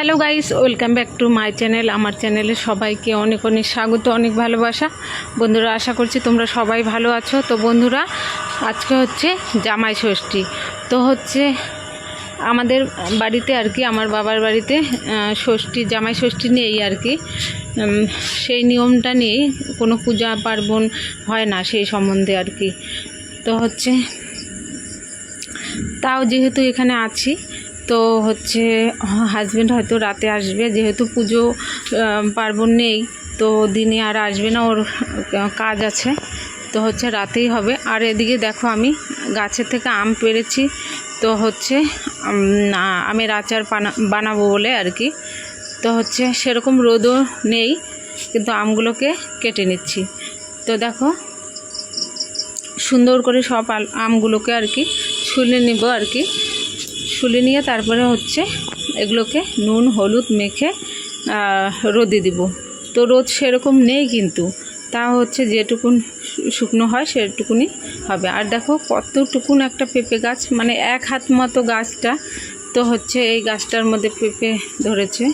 Hello guys, welcome back to my channel. আমার চ্যানেলে সবাইকে অনেক অনেক স্বাগত, অনেক ভালোবাসা। বন্ধুরা, আশা করছি তোমরা সবাই ভালো আছো। তো বন্ধুরা, আজকে হচ্ছে জামাই ষষ্ঠী। তো হচ্ছে আমাদের বাড়িতে আর কি, আমার বাবার বাড়িতে ষষ্ঠী, জামাই ষষ্ঠী নেই আর কি। সেই নিয়মটা নেই কোনো পূজা পার্বণ হয় না সেই সম্বন্ধে আর কি। তো হচ্ছে, তাও যেহেতু এখানে আছি তো হচ্ছে হাজব্যান্ড হয়তো রাতে আসবে, যেহেতু পুজো পার্বণ নেই, তো দিনে আর আসবে না, ওর কাজ আছে। তো হচ্ছে রাতেই হবে। আর এদিকে দেখো আমি গাছের থেকে আম পেরেছি। তো হচ্ছে আমের আচার বানা- বানাবো বলে আর কি। তো হচ্ছে সেরকম রোদও নেই, কিন্তু আমগুলোকে কেটে নিচ্ছি। তো দেখো, সুন্দর করে সব আমগুলোকে আর কি ছুলে নিব আর কি। ছুলে নিয়ে তারপরে হচ্ছে এগুলোকে নুন, হলুদ মেখে রোদে দিব। তো রোদ সেরকম নেই কিন্তু। তা হচ্ছে যেটুকুন শুকনো হয় সেটুকুনি হবে। আর দেখো কতটুকুন একটা পেঁপে গাছ মানে এক হাত মতো গাছটা তো হচ্ছে এই গাছটার মধ্যে পেঁপে ধরেছে।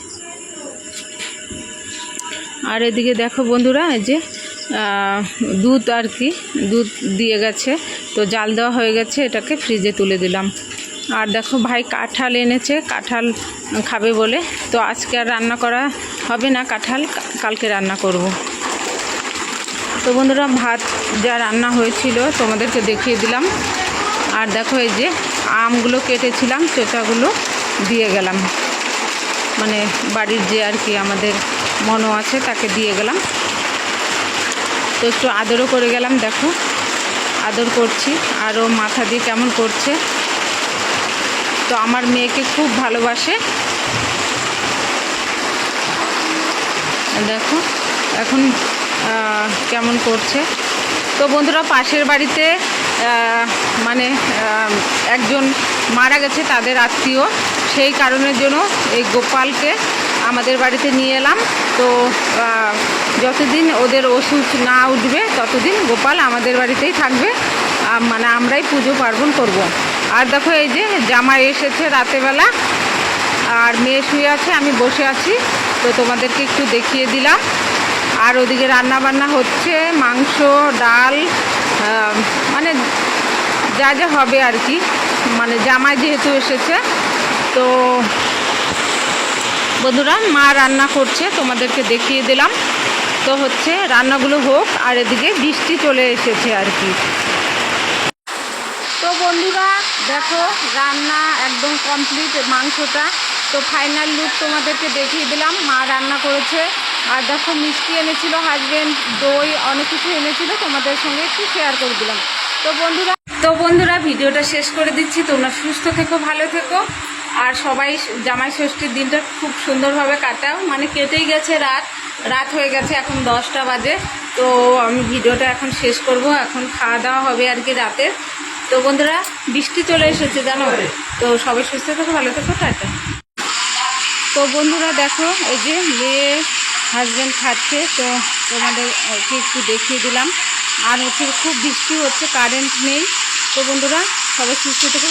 আর এদিকে দেখো বন্ধুরা, এই যে দুধ আর কি, দুধ দিয়ে গেছে। তো জাল দেওয়া হয়ে গেছে, এটাকে ফ্রিজে তুলে দিলাম। আর দেখো ভাই কাঁঠাল এনেছে, কাঁঠাল খাবে বলে। তো আজকে আর রান্না করা হবে না কাঁঠাল, কালকে রান্না করব। তো বন্ধুরা, ভাত যা রান্না হয়েছিল তোমাদেরকে দেখিয়ে দিলাম। আর দেখো এই যে আমগুলো কেটেছিলাম, চোচাগুলো দিয়ে গেলাম। মানে বাড়ির যে আর কি আমাদের মনো আছে, তাকে দিয়ে গেলাম। তো একটু আদরও করে গেলাম, দেখো। আদর করছি। আরও মাথা দিয়ে কেমন করছে। তো আমার মেয়েকে খুব ভালোবাসে। দেখো, এখন কেমন করছে। তো বন্ধুরা, পাশের বাড়িতে মানে একজন মারা গেছে, তাদের আত্মীয়। সেই কারণের জন্য এই গোপালকে আমাদের বাড়িতে নিয়ে এলাম। তো যতদিন ওদের ওষুধ না উঠবে, ততদিন গোপাল আমাদের বাড়িতেই থাকবে। মানে আমরাই পুজো পার্বণ করব। আর দেখো এই যে জামাই এসেছে রাতেবেলা। আর মেয়ে শুয়ে আছে, আমি বসে আছি। তো তোমাদেরকে একটু দেখিয়ে দিলাম। আর ওদিকে রান্না বান্না হচ্ছে, মাংস, ডাল মানে যা যা হবে আর কি। মানে জামাই যেহেতু এসেছে, তো বন্ধুরা মা রান্না করছে, তোমাদেরকে দেখিয়ে দিলাম। তো হচ্ছে রান্নাগুলো হোক, আর এদিকে বৃষ্টি চলে এসেছে আর কি। তো বন্ধুরা, দেখো, রান্না একদম কমপ্লিট মাংসটা। তো ফাইনাল লুক তোমাদেরকে দেখিয়ে দিলাম, মা রান্না করেছে। আর দেখো, মিষ্টি এনেছিল হাজবেন্ড দই, অনেক কিছু এনেছিল, তোমাদের সঙ্গে একটু শেয়ার করে দিলাম। তো বন্ধুরা তো বন্ধুরা, ভিডিওটা শেষ করে দিচ্ছি। তোমরা সুস্থ থেকো, ভালো থেকো। আর সবাই জামাই ষষ্ঠীর দিনটা খুব সুন্দরভাবে কাটাও। মানে কেটেই গেছে রাত। রাত হয়ে গেছে এখন দশটা বাজে। তো আমি ভিডিওটা এখন শেষ করব। এখন খাওয়া দাওয়া হবে আর কি রাতের। তো বন্ধুরা, বৃষ্টি চলে এসেছে, জানো? তো সবাই সুস্থ থাকো, ভালো থাকো, টাটা। তো বন্ধুরা, দেখো, এই যে মেয়ে হাজব্যান্ড খাচ্ছে, তো তোমাদের ওকে একটু দেখিয়ে দিলাম। আর হচ্ছে খুব বৃষ্টি হচ্ছে কারেন্ট নেই। তো বন্ধুরা, সবাই সুস্থ থেকো